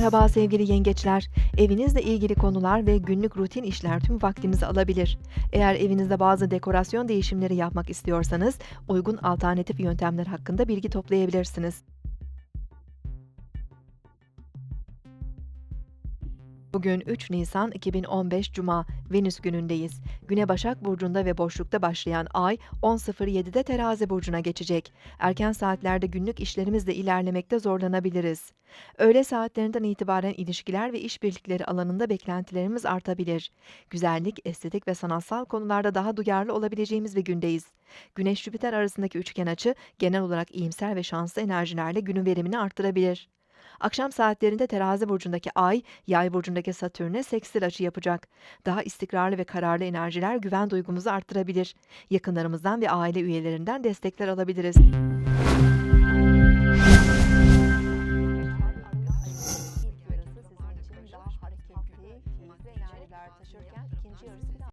Merhaba sevgili yengeçler. Evinizle ilgili konular ve günlük rutin işler tüm vaktinizi alabilir. Eğer evinizde bazı dekorasyon değişimleri yapmak istiyorsanız uygun alternatif yöntemler hakkında bilgi toplayabilirsiniz. Bugün 3 Nisan 2015 Cuma, Venüs günündeyiz. Güne Başak Burcu'nda ve boşlukta başlayan ay 10.07'de Terazi Burcu'na geçecek. Erken saatlerde günlük işlerimizle ilerlemekte zorlanabiliriz. Öğle saatlerinden itibaren ilişkiler ve işbirlikleri alanında beklentilerimiz artabilir. Güzellik, estetik ve sanatsal konularda daha duyarlı olabileceğimiz bir gündeyiz. Güneş-Jüpiter arasındaki üçgen açı genel olarak iyimser ve şanslı enerjilerle günün verimini arttırabilir. Akşam saatlerinde Terazi burcundaki Ay, Yay burcundaki Satürn'e sekstil açı yapacak. Daha istikrarlı ve kararlı enerjiler güven duygumuzu arttırabilir. Yakınlarımızdan ve aile üyelerinden destekler alabiliriz.